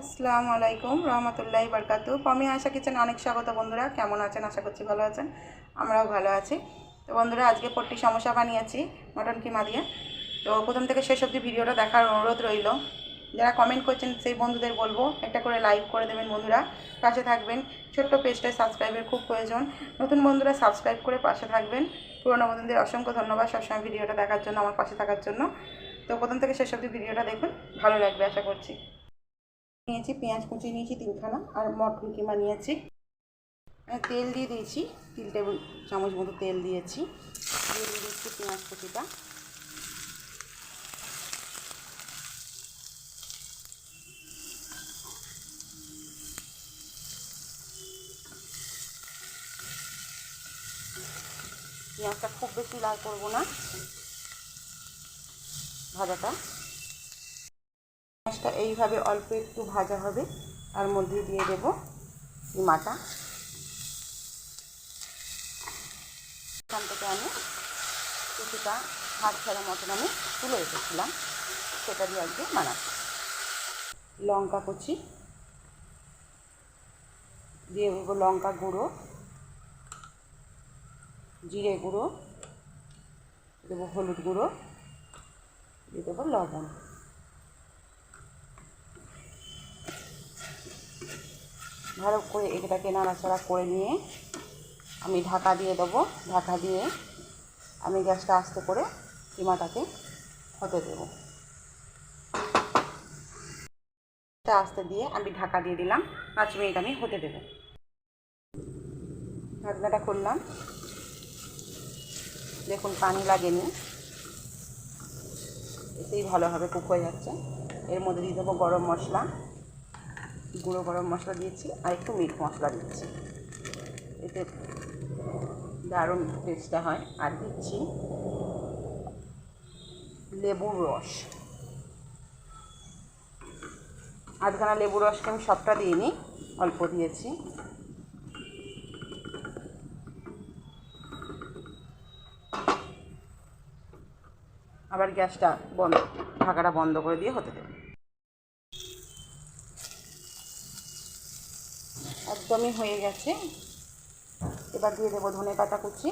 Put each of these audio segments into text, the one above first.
আসসালামু আলাইকুম, রহমতুল্লাহি বারকাতু পমি আশা কিচেন অনেক স্বাগত বন্ধুরা। কেমন আছেন? আশা করছি ভালো আছেন। আমরাও ভালো আছি। তো বন্ধুরা, আজকে পট্টি সমস্যা বানিয়েছি, মটন কিমা দিয়ে। তো প্রথম থেকে শেষ অবধি ভিডিওটা দেখার অনুরোধ রইল। যারা কমেন্ট করছেন, সেই বন্ধুদের বলব, একটা করে লাইক করে দেবেন বন্ধুরা। পাশে থাকবেন। ছোট্ট পেজটায় সাবস্ক্রাইবের খুব প্রয়োজন। নতুন বন্ধুরা সাবস্ক্রাইব করে পাশে থাকবেন। পুরোনো বন্ধুদের অসংখ্য ধন্যবাদ সবসময় ভিডিওটা দেখার জন্য, আমার পাশে থাকার জন্য। তো প্রথম থেকে শেষ অবধি ভিডিওটা দেখুন, ভালো লাগবে আশা করছি। নিয়েছি, পেঁয়াজ কুচি নিয়েছি তিনখানা আর মটন কিমা নিয়েছি। তেল দিয়ে দিয়েছি, তিন টেবিল চামচ মতো তেল দিয়েছি। দিয়ে দিয়ে দিচ্ছি পেঁয়াজ কুচিটা। পেঁয়াজটা খুব বেশি লাল করব না। ভাজাটা। মাছটা এইভাবে অল্প একটু ভাজা হবে। তার মধ্যে দিয়ে দেব কিমাটা এখান থেকে আমি কিছুটা হাত ছাড়া মতন আমি তুলে রেখেছিলাম। সেটা দিয়ে আজকে বানাচ্ছি লঙ্কা কুচি। দিয়ে দেবো লঙ্কা গুঁড়ো। জিরে গুঁড়ো। দেবো হলুদ গুঁড়ো। দিয়ে দেবো লবণ। ভালো করে এটাকে নাড়াচাড়া করে নিয়ে আমি ঢাকা দিয়ে দেবো, ঢাকা দিয়ে আমি গ্যাসটা আস্তে করে কিমাটাকে হতে দেবো। আস্তে দিয়ে আমি ঢাকা দিয়ে দিলাম, পাঁচ মিনিট আমি হতে দেবো। ঢাকনাটা খুললাম। দেখুন, পানি লাগেনি। এতেই ভালোভাবে কুক হয়ে যাচ্ছে। এর মধ্যে দিয়ে দেবো গরম মশলা। গুঁড়ো গরম মশলা দিয়েছি আর একটু মিট মশলা দিচ্ছি। এতে দারুণ টেস্টটা হয়। আর দিচ্ছি লেবুর রস। আধখানা লেবুর রসকে আমি সবটা দিইনি, অল্প দিয়েছি। আবার গ্যাসটা বন্ধ, ঢাকাটা বন্ধ করে দিয়ে হতে দেবো। একদমই হয়ে গেছে। এবার দিয়ে দেবো ধনে পাতা কুচি।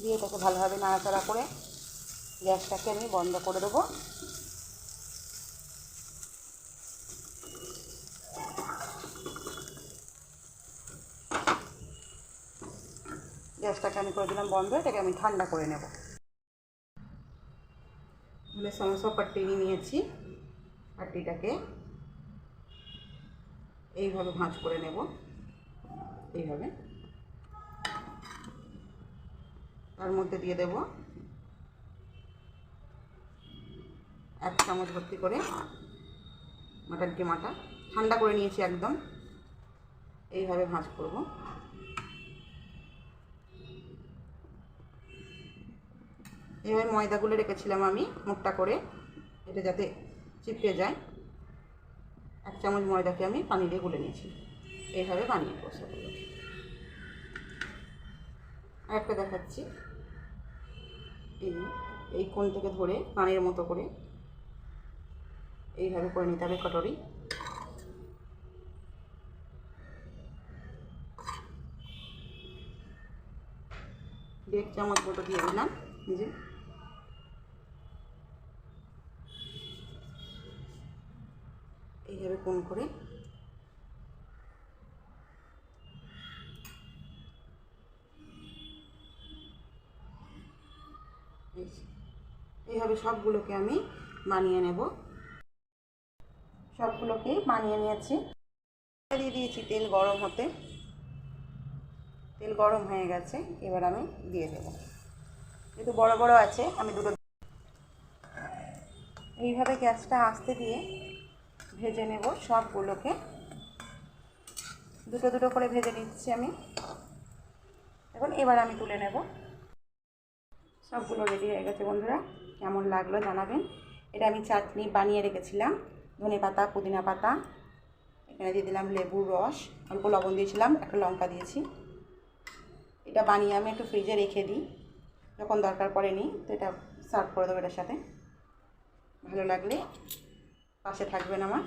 দিয়ে এটাকে ভালোভাবে নাড়াচাড়া করে গ্যাসটাকে আমি বন্ধ করে দেবো। গ্যাসটাকে আমি করে দিলাম বন্ধ, এটাকে আমি ঠান্ডা করে নেব। তাহলে সমস্ত পাট্টি নিয়েছি, পাট্টিটাকে। এইভাবে ভাঁজ করে নেব। এইভাবে। তার মধ্যে দিয়ে দেব এক চামচ ভর্তি করে মাটন কিমাটা ঠান্ডা করে নিয়েছি একদম। এইভাবে ভাঁজ করব। এইভাবে ময়দাগুলো রেখেছিলাম আমি মুখটা করে। এটা যাতে চিপকে যায়। এক চামচ ময়দাকে আমি পানি দিয়ে গুলে নিয়েছি। এইভাবে বানিয়ে নেব আর একটা দেখাচ্ছি। এই এই কোণ থেকে ধরে পানির মতো করে এইভাবে করে নিতে হবে কটরি। দেড় চামচ মতো দিয়ে দিলাম। যে এইভাবে কোন করে? এইভাবে সবগুলোকে আমি বানিয়ে নেব। সবগুলোকেই বানিয়ে নিয়েছি। দিয়ে দিয়েছি তেল গরম হতে। তেল গরম হয়ে গেছে, এবার আমি দিয়ে দেবো। যেহেতু বড় বড় আছে, আমি দুটো এইভাবে গ্যাসটা আস্তে দিয়ে ভেজে নেব সবগুলোকে। দুটো দুটো করে ভেজে নিচ্ছি আমি। এখন এবার আমি তুলে নেব। সবগুলো রেডি হয়ে গেছে বন্ধুরা। কেমন লাগল জানাবেন। এটা আমি চাটনি বানিয়ে রেখেছিলাম। ধনে পাতা, পুদিনা পাতা। এখানে দিয়ে দিলাম লেবুর রস। অল্প লবণ দিয়েছিলাম, একটা লঙ্কা দিয়েছি। এটা বানিয়ে আমি একটু ফ্রিজে রেখে দিই। যখন দরকার পড়ে নিই তো এটা সার্ভ করে দেবো এটার সাথে। ভালো লাগলে পাশে থাকবেন আমার।